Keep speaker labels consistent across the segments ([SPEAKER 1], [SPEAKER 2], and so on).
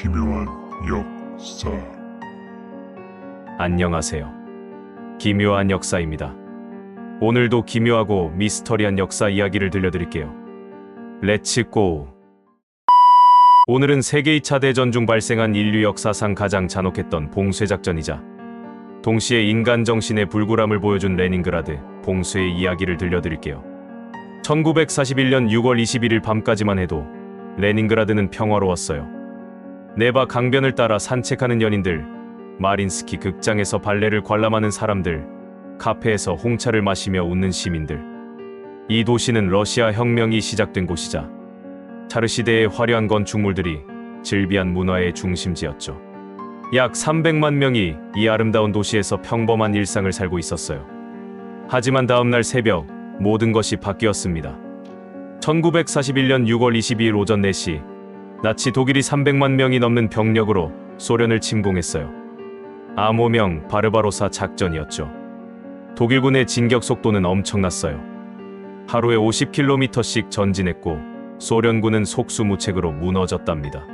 [SPEAKER 1] 기묘한 역사
[SPEAKER 2] 안녕하세요. 기묘한 역사입니다. 오늘도 기묘하고 미스터리한 역사 이야기를 들려드릴게요. 렛츠 고! 오늘은 세계 2차 대전 중 발생한 인류 역사상 가장 잔혹했던 봉쇄작전이자 동시에 인간 정신의 불굴함을 보여준 레닌그라드 봉쇄의 이야기를 들려드릴게요. 1941년 6월 21일 밤까지만 해도 레닌그라드는 평화로웠어요. 네바 강변을 따라 산책하는 연인들, 마린스키 극장에서 발레를 관람하는 사람들, 카페에서 홍차를 마시며 웃는 시민들. 이 도시는 러시아 혁명이 시작된 곳이자 차르 시대의 화려한 건축물들이 즐비한 문화의 중심지였죠. 약 300만 명이 이 아름다운 도시에서 평범한 일상을 살고 있었어요. 하지만 다음 날 새벽 모든 것이 바뀌었습니다. 1941년 6월 22일 오전 4시 나치 독일이 300만 명이 넘는 병력으로 소련을 침공했어요. 암호명 바르바로사 작전이었죠. 독일군의 진격 속도는 엄청났어요. 하루에 50km씩 전진했고 소련군은 속수무책으로 무너졌답니다.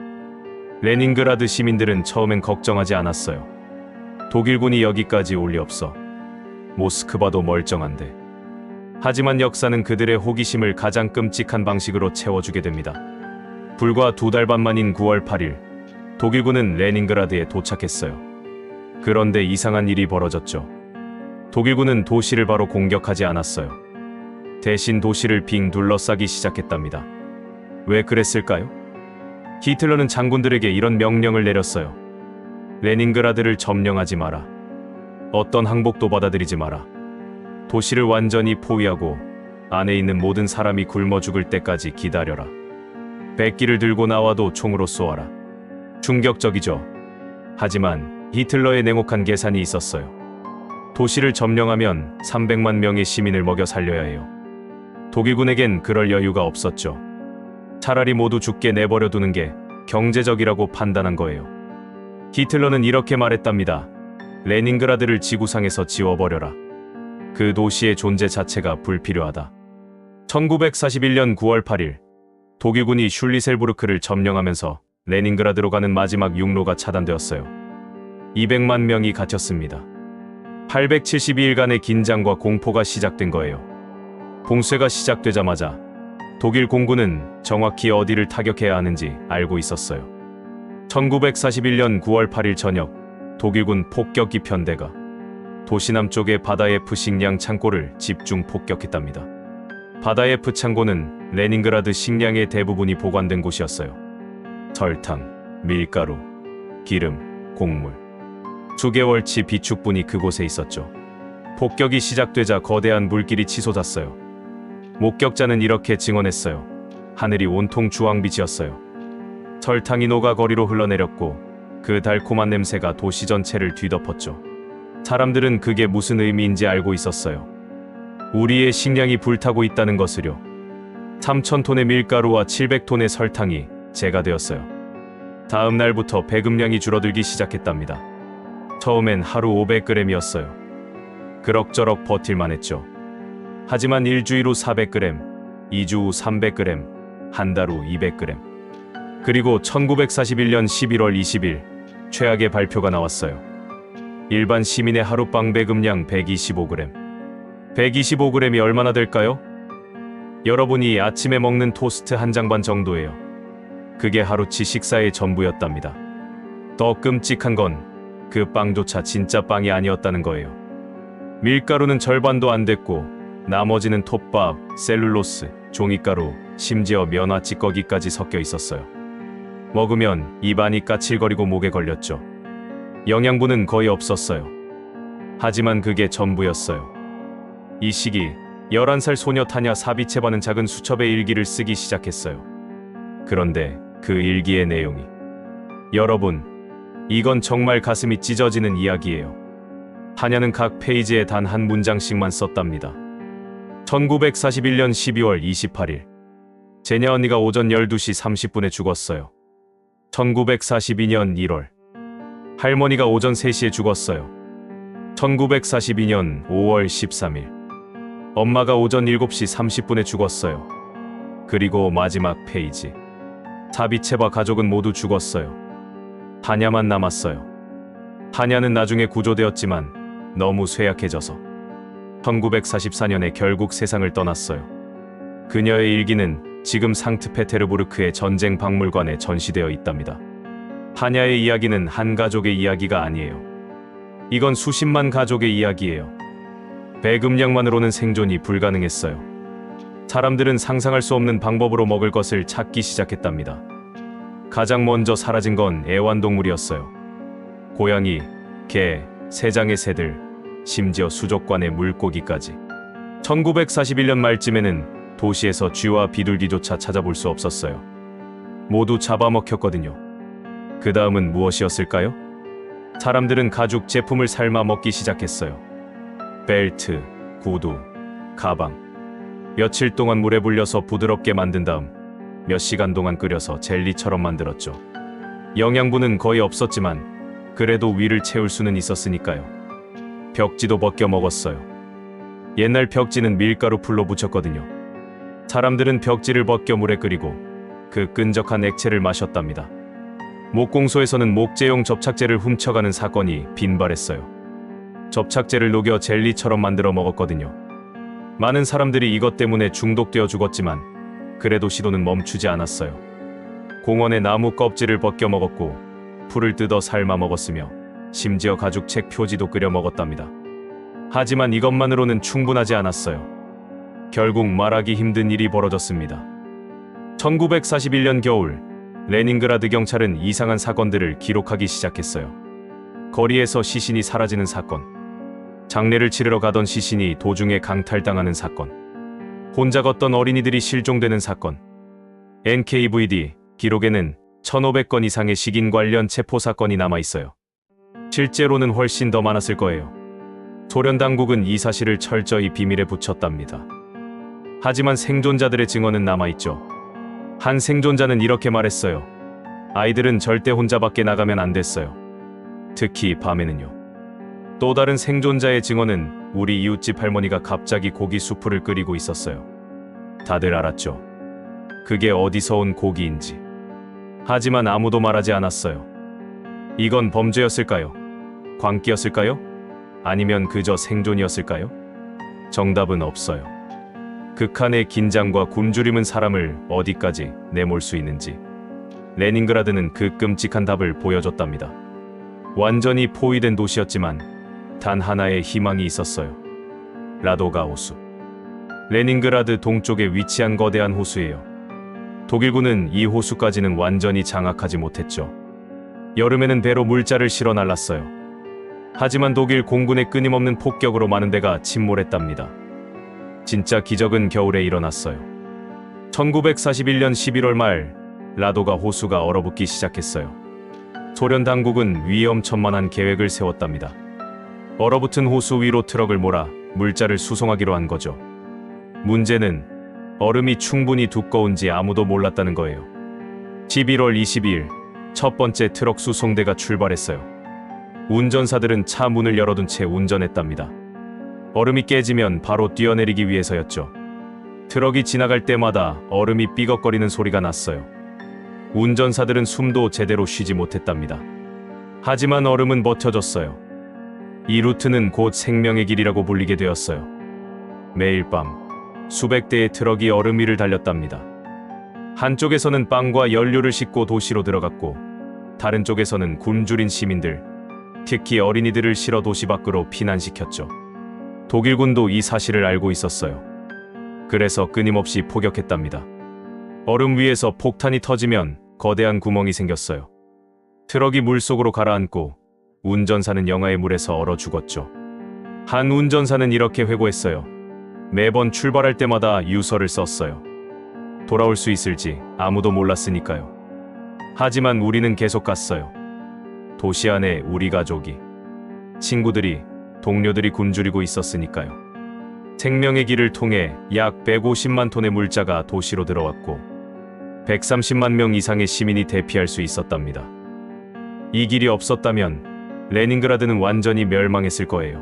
[SPEAKER 2] 레닌그라드 시민들은 처음엔 걱정하지 않았어요. 독일군이 여기까지 올 리 없어. 모스크바도 멀쩡한데. 하지만 역사는 그들의 호기심을 가장 끔찍한 방식으로 채워주게 됩니다. 불과 두 달 반 만인 9월 8일, 독일군은 레닌그라드에 도착했어요. 그런데 이상한 일이 벌어졌죠. 독일군은 도시를 바로 공격하지 않았어요. 대신 도시를 빙 둘러싸기 시작했답니다. 왜 그랬을까요? 히틀러는 장군들에게 이런 명령을 내렸어요. 레닌그라드를 점령하지 마라. 어떤 항복도 받아들이지 마라. 도시를 완전히 포위하고 안에 있는 모든 사람이 굶어 죽을 때까지 기다려라. 백기를 들고 나와도 총으로 쏘아라. 충격적이죠. 하지만 히틀러의 냉혹한 계산이 있었어요. 도시를 점령하면 300만 명의 시민을 먹여 살려야 해요. 독일군에겐 그럴 여유가 없었죠. 차라리 모두 죽게 내버려 두는 게 경제적이라고 판단한 거예요. 히틀러는 이렇게 말했답니다. 레닌그라드를 지구상에서 지워버려라. 그 도시의 존재 자체가 불필요하다. 1941년 9월 8일 독일군이 슐리셀부르크를 점령하면서 레닌그라드로 가는 마지막 육로가 차단되었어요. 200만 명이 갇혔습니다. 872일간의 긴장과 공포가 시작된 거예요. 봉쇄가 시작되자마자 독일 공군은 정확히 어디를 타격해야 하는지 알고 있었어요. 1941년 9월 8일 저녁 독일군 폭격기 편대가 도시 남쪽의 바다예프 식량 창고를 집중 폭격했답니다. 바다예프 창고는 레닌그라드 식량의 대부분이 보관된 곳이었어요. 설탕, 밀가루, 기름, 곡물, 수개월치 비축분이 그곳에 있었죠. 폭격이 시작되자 거대한 물길이 치솟았어요. 목격자는 이렇게 증언했어요. 하늘이 온통 주황빛이었어요. 설탕이 녹아 거리로 흘러내렸고 그 달콤한 냄새가 도시 전체를 뒤덮었죠. 사람들은 그게 무슨 의미인지 알고 있었어요. 우리의 식량이 불타고 있다는 것을요. 3,000톤의 밀가루와 700톤의 설탕이 제가 되었어요. 다음 날부터 배급량이 줄어들기 시작했답니다. 처음엔 하루 500g이었어요. 그럭저럭 버틸만 했죠. 하지만 일주일 후 400g, 2주 후 300g, 한 달 후 200g. 그리고 1941년 11월 20일 최악의 발표가 나왔어요. 일반 시민의 하룻밤 배급량 125g. 125g이 얼마나 될까요? 여러분이 아침에 먹는 토스트 한 장반 정도예요. 그게 하루치 식사의 전부였답니다. 더 끔찍한 건 그 빵조차 진짜 빵이 아니었다는 거예요. 밀가루는 절반도 안 됐고 나머지는 톱밥, 셀룰로스, 종이가루, 심지어 면화 찌꺼기까지 섞여 있었어요. 먹으면 입안이 까칠거리고 목에 걸렸죠. 영양분은 거의 없었어요. 하지만 그게 전부였어요. 이 시기 11살 소녀 타냐 사비체바는 작은 수첩의 일기를 쓰기 시작했어요. 그런데 그 일기의 내용이 여러분, 이건 정말 가슴이 찢어지는 이야기예요. 타냐는 각 페이지에 단 한 문장씩만 썼답니다. 1941년 12월 28일 제냐 언니가 오전 12시 30분에 죽었어요. 1942년 1월 할머니가 오전 3시에 죽었어요. 1942년 5월 13일 엄마가 오전 7시 30분에 죽었어요. 그리고 마지막 페이지 사비체바 가족은 모두 죽었어요. 하냐만 남았어요. 하냐는 나중에 구조되었지만 너무 쇠약해져서 1944년에 결국 세상을 떠났어요. 그녀의 일기는 지금 상트페테르부르크의 전쟁 박물관에 전시되어 있답니다. 하냐의 이야기는 한 가족의 이야기가 아니에요. 이건 수십만 가족의 이야기예요. 배급량만으로는 생존이 불가능했어요. 사람들은 상상할 수 없는 방법으로 먹을 것을 찾기 시작했답니다. 가장 먼저 사라진 건 애완동물이었어요. 고양이, 개, 세장의 새들, 심지어 수족관의 물고기까지. 1941년 말쯤에는 도시에서 쥐와 비둘기조차 찾아볼 수 없었어요. 모두 잡아먹혔거든요. 그 다음은 무엇이었을까요? 사람들은 가죽 제품을 삶아 먹기 시작했어요. 벨트, 구두, 가방. 며칠 동안 물에 불려서 부드럽게 만든 다음 몇 시간 동안 끓여서 젤리처럼 만들었죠. 영양분은 거의 없었지만 그래도 위를 채울 수는 있었으니까요. 벽지도 벗겨 먹었어요. 옛날 벽지는 밀가루 풀로 붙였거든요. 사람들은 벽지를 벗겨 물에 끓이고 그 끈적한 액체를 마셨답니다. 목공소에서는 목재용 접착제를 훔쳐가는 사건이 빈발했어요. 접착제를 녹여 젤리처럼 만들어 먹었거든요. 많은 사람들이 이것 때문에 중독되어 죽었지만 그래도 시도는 멈추지 않았어요. 공원의 나무 껍질을 벗겨 먹었고 풀을 뜯어 삶아 먹었으며 심지어 가죽 책 표지도 끓여 먹었답니다. 하지만 이것만으로는 충분하지 않았어요. 결국 말하기 힘든 일이 벌어졌습니다. 1941년 겨울 레닌그라드 경찰은 이상한 사건들을 기록하기 시작했어요. 거리에서 시신이 사라지는 사건, 장례를 치르러 가던 시신이 도중에 강탈당하는 사건, 혼자 걷던 어린이들이 실종되는 사건, NKVD 기록에는 1,500건 이상의 식인 관련 체포 사건이 남아 있어요. 실제로는 훨씬 더 많았을 거예요. 소련 당국은 이 사실을 철저히 비밀에 붙였답니다. 하지만 생존자들의 증언은 남아있죠. 한 생존자는 이렇게 말했어요. 아이들은 절대 혼자 밖에 나가면 안 됐어요. 특히 밤에는요. 또 다른 생존자의 증언은 우리 이웃집 할머니가 갑자기 고기 수프를 끓이고 있었어요. 다들 알았죠. 그게 어디서 온 고기인지. 하지만 아무도 말하지 않았어요. 이건 범죄였을까요? 광기였을까요? 아니면 그저 생존이었을까요? 정답은 없어요. 극한의 긴장과 굶주림은 사람을 어디까지 내몰 수 있는지 레닌그라드는 그 끔찍한 답을 보여줬답니다. 완전히 포위된 도시였지만 단 하나의 희망이 있었어요. 라도가 호수. 레닌그라드 동쪽에 위치한 거대한 호수예요. 독일군은 이 호수까지는 완전히 장악하지 못했죠. 여름에는 배로 물자를 실어 날랐어요. 하지만 독일 공군의 끊임없는 폭격으로 많은 데가 침몰했답니다. 진짜 기적은 겨울에 일어났어요. 1941년 11월 말 라도가 호수가 얼어붙기 시작했어요. 소련 당국은 위험천만한 계획을 세웠답니다. 얼어붙은 호수 위로 트럭을 몰아 물자를 수송하기로 한 거죠. 문제는 얼음이 충분히 두꺼운지 아무도 몰랐다는 거예요. 11월 22일 첫 번째 트럭 수송대가 출발했어요. 운전사들은 차 문을 열어둔 채 운전했답니다. 얼음이 깨지면 바로 뛰어내리기 위해서였죠. 트럭이 지나갈 때마다 얼음이 삐걱거리는 소리가 났어요. 운전사들은 숨도 제대로 쉬지 못했답니다. 하지만 얼음은 버텨줬어요. 이 루트는 곧 생명의 길이라고 불리게 되었어요. 매일 밤 수백 대의 트럭이 얼음 위를 달렸답니다. 한쪽에서는 빵과 연료를 싣고 도시로 들어갔고 다른 쪽에서는 굶주린 시민들, 특히 어린이들을 실어 도시 밖으로 피난시켰죠. 독일군도 이 사실을 알고 있었어요. 그래서 끊임없이 포격했답니다. 얼음 위에서 폭탄이 터지면 거대한 구멍이 생겼어요. 트럭이 물속으로 가라앉고 운전사는 영하의 물에서 얼어 죽었죠. 한 운전사는 이렇게 회고했어요. 매번 출발할 때마다 유서를 썼어요. 돌아올 수 있을지 아무도 몰랐으니까요. 하지만 우리는 계속 갔어요. 도시 안에 우리 가족이, 친구들이, 동료들이 굶주리고 있었으니까요. 생명의 길을 통해 약 150만 톤의 물자가 도시로 들어왔고 130만 명 이상의 시민이 대피할 수 있었답니다. 이 길이 없었다면 레닌그라드는 완전히 멸망했을 거예요.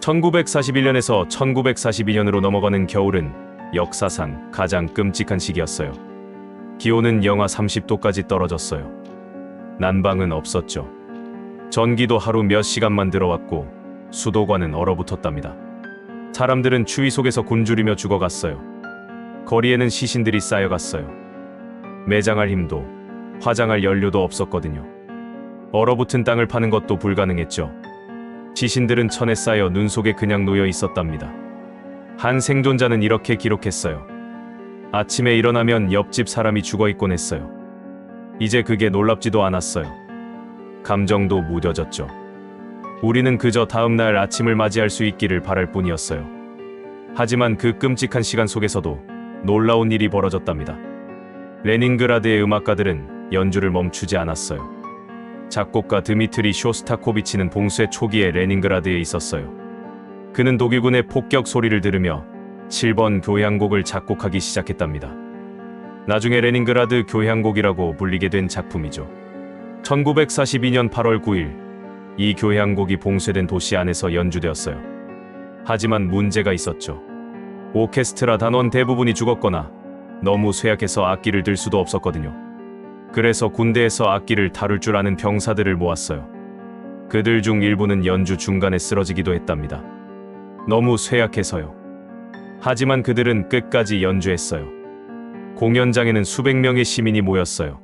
[SPEAKER 2] 1941년에서 1942년으로 넘어가는 겨울은 역사상 가장 끔찍한 시기였어요. 기온은 영하 30도까지 떨어졌어요. 난방은 없었죠. 전기도 하루 몇 시간만 들어왔고 수도관은 얼어붙었답니다. 사람들은 추위 속에서 굶주리며 죽어갔어요. 거리에는 시신들이 쌓여갔어요. 매장할 힘도 화장할 연료도 없었거든요. 얼어붙은 땅을 파는 것도 불가능했죠. 시신들은 천에 쌓여 눈 속에 그냥 놓여 있었답니다. 한 생존자는 이렇게 기록했어요. 아침에 일어나면 옆집 사람이 죽어 있곤 했어요. 이제 그게 놀랍지도 않았어요. 감정도 무뎌졌죠. 우리는 그저 다음날 아침을 맞이할 수 있기를 바랄 뿐이었어요. 하지만 그 끔찍한 시간 속에서도 놀라운 일이 벌어졌답니다. 레닌그라드의 음악가들은 연주를 멈추지 않았어요. 작곡가 드미트리 쇼스타코비치는 봉쇄 초기에 레닌그라드에 있었어요. 그는 독일군의 폭격 소리를 들으며 7번 교향곡을 작곡하기 시작했답니다. 나중에 레닌그라드 교향곡이라고 불리게 된 작품이죠. 1942년 8월 9일 이 교향곡이 봉쇄된 도시 안에서 연주되었어요. 하지만 문제가 있었죠. 오케스트라 단원 대부분이 죽었거나 너무 쇠약해서 악기를 들 수도 없었거든요. 그래서 군대에서 악기를 다룰 줄 아는 병사들을 모았어요. 그들 중 일부는 연주 중간에 쓰러지기도 했답니다. 너무 쇠약해서요. 하지만 그들은 끝까지 연주했어요. 공연장에는 수백 명의 시민이 모였어요.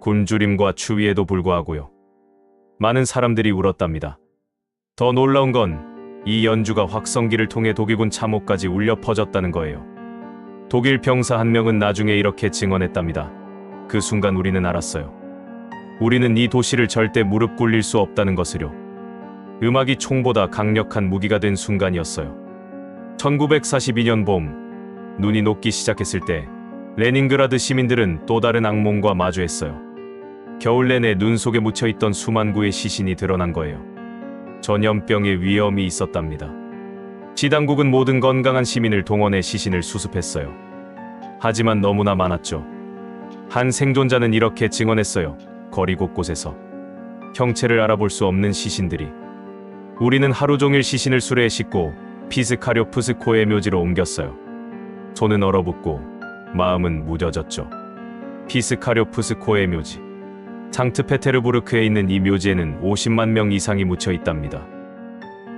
[SPEAKER 2] 굶주림과 추위에도 불구하고요. 많은 사람들이 울었답니다. 더 놀라운 건 이 연주가 확성기를 통해 독일군 참호까지 울려 퍼졌다는 거예요. 독일 병사 한 명은 나중에 이렇게 증언했답니다. 그 순간 우리는 알았어요. 우리는 이 도시를 절대 무릎 꿇릴 수 없다는 것을요. 음악이 총보다 강력한 무기가 된 순간이었어요. 1942년 봄, 눈이 녹기 시작했을 때 레닌그라드 시민들은 또 다른 악몽과 마주했어요. 겨울 내내 눈 속에 묻혀 있던 수만 구의 시신이 드러난 거예요. 전염병의 위험이 있었답니다. 지당국은 모든 건강한 시민을 동원해 시신을 수습했어요. 하지만 너무나 많았죠. 한 생존자는 이렇게 증언했어요. 거리 곳곳에서 형체를 알아볼 수 없는 시신들이 우리는 하루 종일 시신을 수레에 싣고 피스카료프스코의 묘지로 옮겼어요. 손은 얼어붙고 마음은 무뎌졌죠. 피스카료프스코의 묘지. 상트페테르부르크에 있는 이 묘지에는 50만 명 이상이 묻혀 있답니다.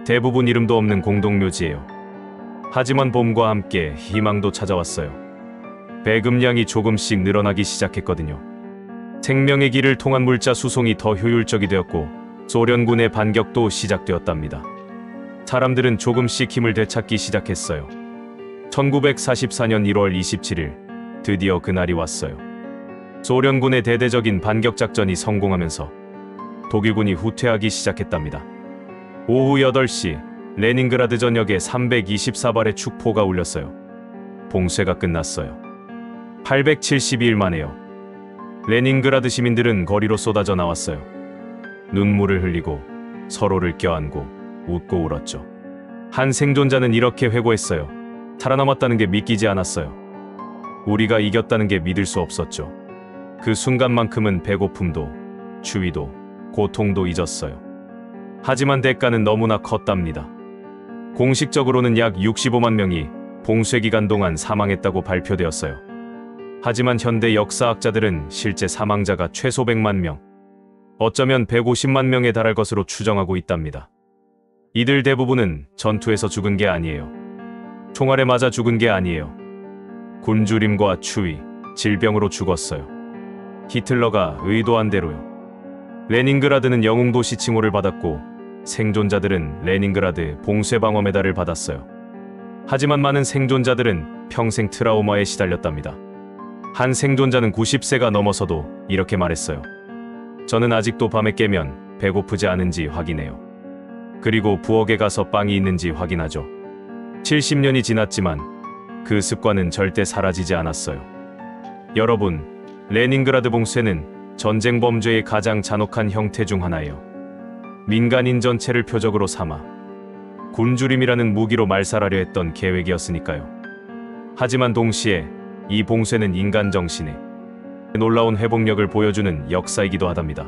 [SPEAKER 2] 대부분 이름도 없는 공동묘지예요. 하지만 봄과 함께 희망도 찾아왔어요. 배급량이 조금씩 늘어나기 시작했거든요. 생명의 길을 통한 물자 수송이 더 효율적이 되었고 소련군의 반격도 시작되었답니다. 사람들은 조금씩 힘을 되찾기 시작했어요. 1944년 1월 27일 드디어 그날이 왔어요. 소련군의 대대적인 반격 작전이 성공하면서 독일군이 후퇴하기 시작했답니다. 오후 8시 레닌그라드 전역에 324발의 축포가 울렸어요. 봉쇄가 끝났어요. 872일 만에요. 레닌그라드 시민들은 거리로 쏟아져 나왔어요. 눈물을 흘리고 서로를 껴안고 웃고 울었죠. 한 생존자는 이렇게 회고했어요. 살아남았다는 게 믿기지 않았어요. 우리가 이겼다는 게 믿을 수 없었죠. 그 순간만큼은 배고픔도, 추위도, 고통도 잊었어요. 하지만 대가는 너무나 컸답니다. 공식적으로는 약 65만 명이 봉쇄 기간 동안 사망했다고 발표되었어요. 하지만 현대 역사학자들은 실제 사망자가 최소 100만 명, 어쩌면 150만 명에 달할 것으로 추정하고 있답니다. 이들 대부분은 전투에서 죽은 게 아니에요. 총알에 맞아 죽은 게 아니에요. 굶주림과 추위, 질병으로 죽었어요. 히틀러가 의도한 대로요. 레닌그라드는 영웅 도시 칭호를 받았고 생존자들은 레닌그라드 봉쇄 방어 메달을 받았어요. 하지만 많은 생존자들은 평생 트라우마에 시달렸답니다. 한 생존자는 90세가 넘어서도 이렇게 말했어요. 저는 아직도 밤에 깨면 배고프지 않은지 확인해요. 그리고 부엌에 가서 빵이 있는지 확인하죠. 70년이 지났지만 그 습관은 절대 사라지지 않았어요. 여러분, 레닌그라드 봉쇄는 전쟁 범죄의 가장 잔혹한 형태 중 하나예요. 민간인 전체를 표적으로 삼아 굶주림이라는 무기로 말살하려 했던 계획이었으니까요. 하지만 동시에 이 봉쇄는 인간 정신의 놀라운 회복력을 보여주는 역사이기도 하답니다.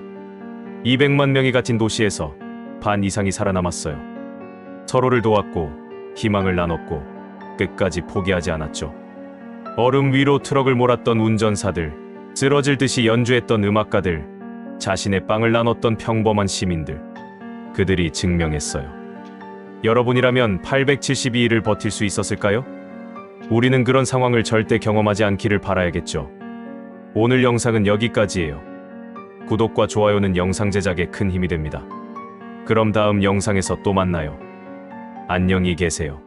[SPEAKER 2] 200만 명이 갇힌 도시에서 반 이상이 살아남았어요. 서로를 도왔고 희망을 나눴고 끝까지 포기하지 않았죠. 얼음 위로 트럭을 몰았던 운전사들, 쓰러질 듯이 연주했던 음악가들, 자신의 빵을 나눴던 평범한 시민들. 그들이 증명했어요. 여러분이라면 872일을 버틸 수 있었을까요? 우리는 그런 상황을 절대 경험하지 않기를 바라야겠죠. 오늘 영상은 여기까지예요. 구독과 좋아요는 영상 제작에 큰 힘이 됩니다. 그럼 다음 영상에서 또 만나요. 안녕히 계세요.